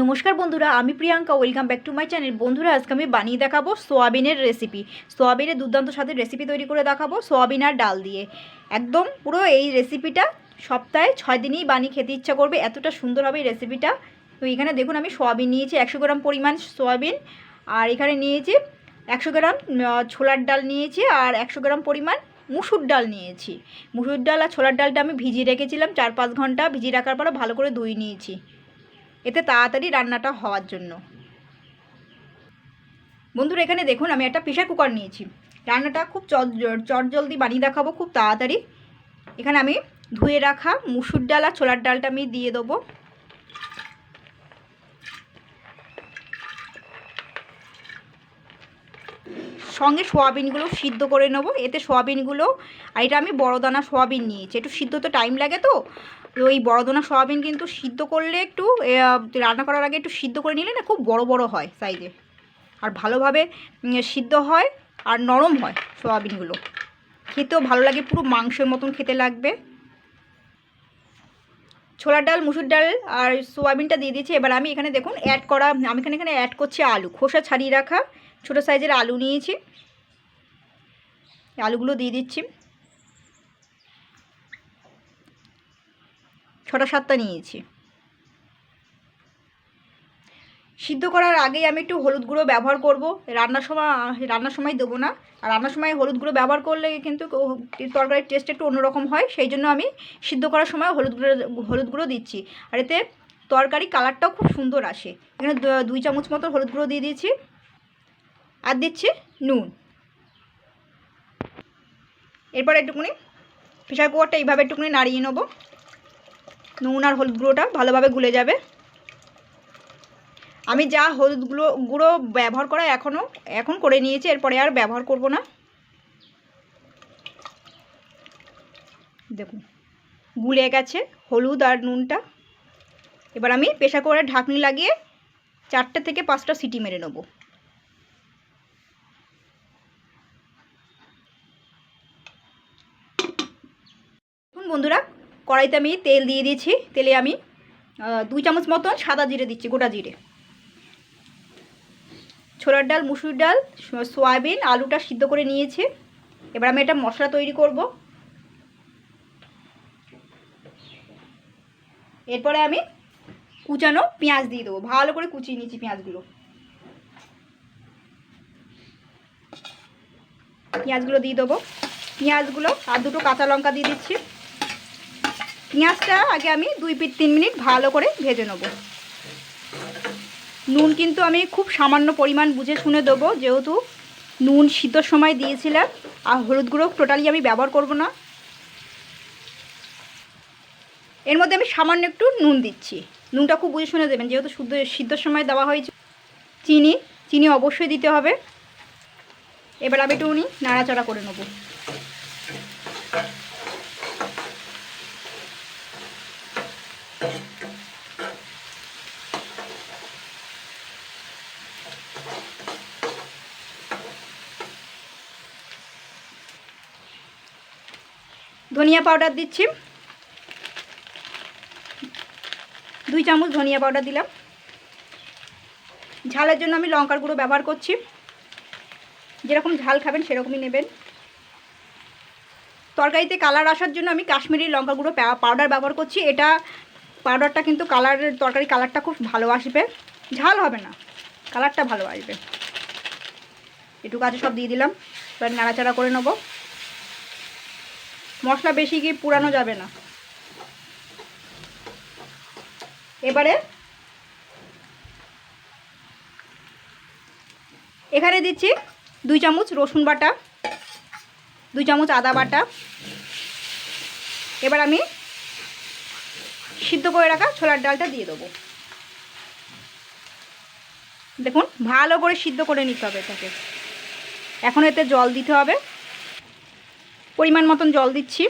নমস্কার বন্ধুরা, আমি Priyanka welcome back to my channel বন্ধুরা, আজকে আমি বানিয়ে দেখাবো সোয়াবিনের রেসিপি সোয়াবিনের দুর্দান্ত সাথে রেসিপি তৈরি করে দেখাবো সোয়াবিন আর ডাল দিয়ে। একদম পুরো এই রেসিপিটা সপ্তাহে ছয় দিনই বানিয়ে খেতে ইচ্ছা করবে, এতটা সুন্দর হবে এই রেসিপিটা তো এখানে দেখুন, আমি সোয়াবিন নিয়েছি একশো গ্রাম পরিমাণ সোয়াবিন, আর এখানে নিয়েছি একশো গ্রাম ছোলার ডাল নিয়েছি, আর একশো গ্রাম পরিমাণ মুসুর ডাল নিয়েছি। মুসুর ডাল আর ছোলার ডালটা আমি ভিজিয়ে রেখেছিলাম চার পাঁচ ঘণ্টা, ভিজিয়ে রাখার পরে ভালো করে ধুয়ে নিয়েছি। এতে তাড়াতাড়ি রান্নাটা হওয়ার জন্য। বন্ধুরা, এখানে দেখুন, আমি একটা প্রেশার কুকার নিয়েছি। রান্নাটা খুব চট জলদি বানিয়ে দেখাবো খুব তাড়াতাড়ি। এখানে আমি ধুয়ে রাখা মুসুর ডাল আর ছোলার ডালটা আমি দিয়ে দেবো। সঙ্গে সোয়াবিনগুলো সিদ্ধ করে নেব। এতে সোয়াবিনগুলো, আর এটা আমি বড় দানা সোয়াবিন নিয়েছি। একটু সিদ্ধ তো টাইম লাগে তো ওই বড় দানা সোয়াবিন কিন্তু সিদ্ধ করলে একটু রান্না করার আগে একটু সিদ্ধ করে নিলে না খুব বড় বড় হয় সাইজে আর ভালোভাবে সিদ্ধ হয় আর নরম হয় সোয়াবিনগুলো। খেতেও ভালো লাগে, পুরো মাংসের মতন খেতে লাগবে। ছোলার ডাল, মুসুর ডাল আর সোয়াবিনটা দিয়ে দিয়েছি। এবার আমি এখানে দেখুন অ্যাড করা, আমি এখানে এখানে অ্যাড করছি আলু। খোসা ছাড়িয়ে রাখা। ছোটো সাইজের আলু নিয়েছি। আলুগুলো দিয়ে দিচ্ছি। ছটা সাতটা নিয়েছি। সিদ্ধ করার আগেই আমি একটু হলুদ গুঁড়ো ব্যবহার করব। রান্নার সময় রান্নার সময় দেবো না। আর রান্নার সময় হলুদ গুঁড়ো ব্যবহার করলে কিন্তু তরকারির টেস্ট একটু অন্যরকম হয়। সেই জন্য আমি সিদ্ধ করার সময় হলুদ গুঁড়ো হলুদ গুঁড়ো দিচ্ছি। আর এতে তরকারি কালারটাও খুব সুন্দর আসে। এখানে দুই চামচ মতো হলুদ গুঁড়ো দিয়ে দিয়েছি। আর দিচ্ছি নুন। এরপর একটুখানি প্রেশার কুকারটা এইভাবে একটুখানি নাড়িয়ে নেব। নুন আর হলুদ গুঁড়োটা ভালোভাবে গুলে যাবে। আমি যা হলুদ গুঁড়ো গুঁড়ো ব্যবহার করা এখনও এখন করে নিয়েছি, এরপরে আর ব্যবহার করব না। দেখুন, গুলে গেছে হলুদ আর নুনটা। এবার আমি প্রেশার কুকারে ঢাকনি লাগিয়ে চারটে থেকে পাঁচটা সিটি মেরে নেব। বন্ধুরা, কড়াইতে আমি তেল দিয়ে দিয়েছি। তেলে আমি দুই চামচ মতন সাদা জিরে দিচ্ছি, গোটা জিরে। ছোলার ডাল, মুসুর ডাল, সয়াবিন, আলুটা সিদ্ধ করে নিয়েছি। এবার আমি এটা মশলা তৈরি করব। এরপরে আমি কুচানো পেঁয়াজ দিয়ে দেবো। ভালো করে কুচিয়ে নিয়েছি পেঁয়াজগুলো। পেঁয়াজগুলো দিয়ে দেবো। পেঁয়াজগুলো আর দুটো কাঁচা লঙ্কা দিয়ে দিচ্ছি। পেঁয়াজটা আগে আমি দুই পিট তিন মিনিট ভালো করে ভেজে নেব। নুন কিন্তু আমি খুব সামান্য পরিমাণ বুঝে শুনে দেবো, যেহেতু নুন সিদ্ধর সময় দিয়েছিলাম, আর হলুদ গুঁড়ো টোটালি আমি ব্যবহার করব না। এর মধ্যে আমি সামান্য একটু নুন দিচ্ছি। নুনটা খুব বুঝে শুনে দেবেন, যেহেতু শুদ্ধ সিদ্ধর সময় দেওয়া হয়েছে। চিনি চিনি অবশ্যই দিতে হবে। এবার আমি একটু উনি নাড়াচাড়া করে নেব। ধনিয়া পাউডার দিচ্ছি। দুই চামচ ধনিয়া পাউডার দিলাম। ঝালের জন্য আমি লঙ্কার গুঁড়ো ব্যবহার করছি। যেরকম ঝাল খাবেন সেরকমই নেবেন। তরকারিতে কালার আসার জন্য আমি কাশ্মীরি লঙ্কা গুঁড়ো পাউডার ব্যবহার করছি। এটা পাউডারটা কিন্তু কালারের তরকারি কালারটা খুব ভালো আসবে। ঝাল হবে না। কালারটা ভালো আসবে। একটু কাজে সব দিয়ে দিলাম। এবার নাড়াচাড়া করে নেব। মশলা বেশি কি পুরানো যাবে না? এবারে এখানে দিচ্ছি দুই চামচ রসুন বাটা, দুই চামচ আদা বাটা। এবার আমি সিদ্ধ করে রাখা ছোলার ডালটা দিয়ে দেবো। দেখুন, ভালো করে সিদ্ধ করে নিতে হবে এটাকে। এখন এতে জল দিতে হবে। পরিমাণ মতন জল দিচ্ছি।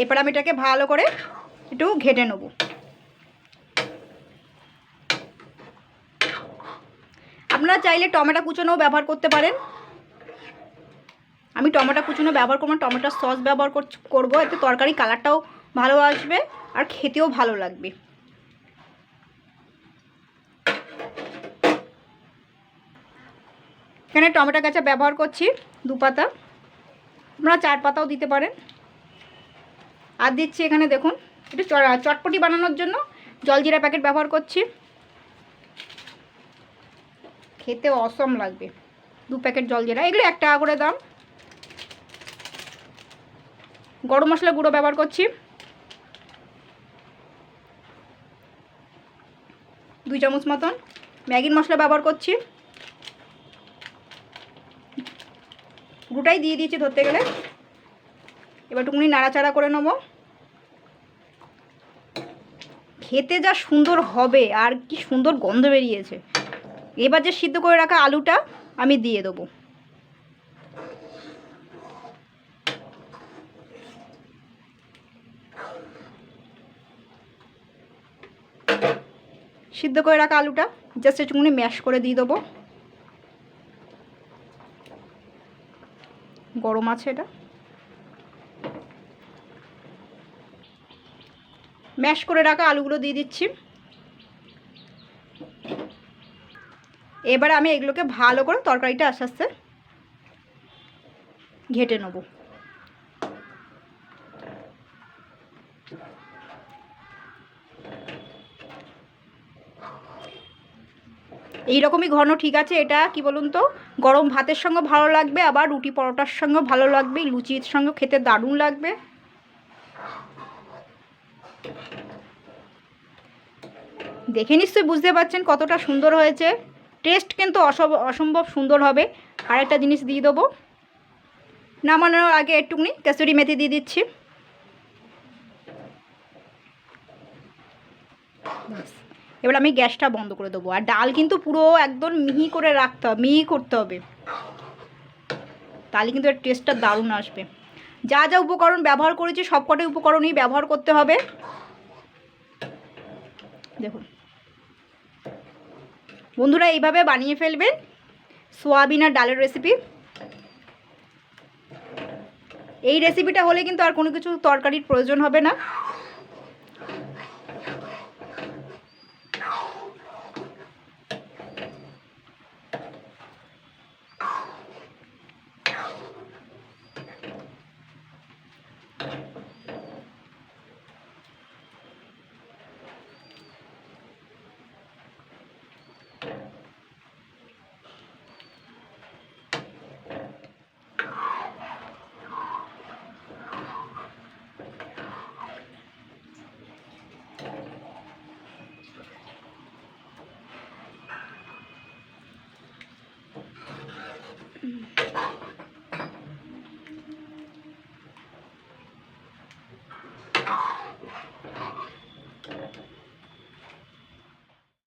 এরপর আমি এটাকে ভালো করে একটু ঘেটে নেব। আপনারা চাইলে টমেটো কুচোনোও ব্যবহার করতে পারেন। আমি টমেটো কুচুনো ব্যবহার করব টমেটোর সস ব্যবহার করব। এতে তরকারি কালারটাও ভালো আসবে আর খেতেও ভালো লাগবে। এখানে টমেটো গাছা ব্যবহার করছি, দু পাতা। আপনারা চার পাতাও দিতে পারেন। আর দিচ্ছি এখানে দেখুন, একটু চটপটি বানানোর জন্য জলজিরা প্যাকেট ব্যবহার করছি। খেতে অসম লাগবে, দু প্যাকেট জলজিরা এগুলো এক টাকা করে দাম। গরম মশলা গুঁড়ো ব্যবহার করছি। দুই চামচ মতন। ম্যাগির মশলা ব্যবহার করছি। গুটাই দিয়ে দিয়েছি ধরতে গেলে। এবার টুকুনি নাড়াচাড়া করে নেব। খেতে যা সুন্দর হবে আর কি সুন্দর গন্ধ বেরিয়েছে। এবার যে সিদ্ধ করে রাখা আলুটা আমি দিয়ে দেবো। সিদ্ধ করে রাখা আলুটা জাস্ট একটুখানি ম্যাশ করে দিয়ে দেবো। গরম আছে এটা। ম্যাশ করে রাখা আলুগুলো দিয়ে দিচ্ছি। এবার আমি এগুলোকে ভালো করে তরকারিটা আস্তে আস্তে ঘেটে নেব। এইরকমই ঘন ঠিক আছে, এটা কি বলুন তো? গরম ভাতের সঙ্গে ভালো লাগবে, আবার রুটি পরোটার সঙ্গে ভালো লাগবে, লুচির সঙ্গে খেতে দারুণ লাগবে। দেখে নিশ্চয়ই বুঝতে পারছেন কতটা সুন্দর হয়েছে। টেস্ট কিন্তু অসম্ভব সুন্দর হবে। আরেকটা জিনিস দিয়ে দেবো। নামানোর আগে একটুকুনি কাসুরি মেথি দিয়ে দিচ্ছি। ব্যাস। এবার আমি গ্যাসটা বন্ধ করে দেবো। আর ডাল কিন্তু পুরো একদম মিহি করে রাখতে হবে, মিহি করতে হবে। তাহলে কিন্তু এর টেস্টটা দারুণ আসবে। যা যা উপকরণ ব্যবহার করেছি সব কটাই উপকরণই ব্যবহার করতে হবে। দেখুন। বন্ধুরা, এইভাবে বানিয়ে ফেলবেন সোয়াবিন আর ডালের রেসিপি এই রেসিপিটা হলে কিন্তু আর কোনো কিছু তরকারির প্রয়োজন হবে না। 嗯。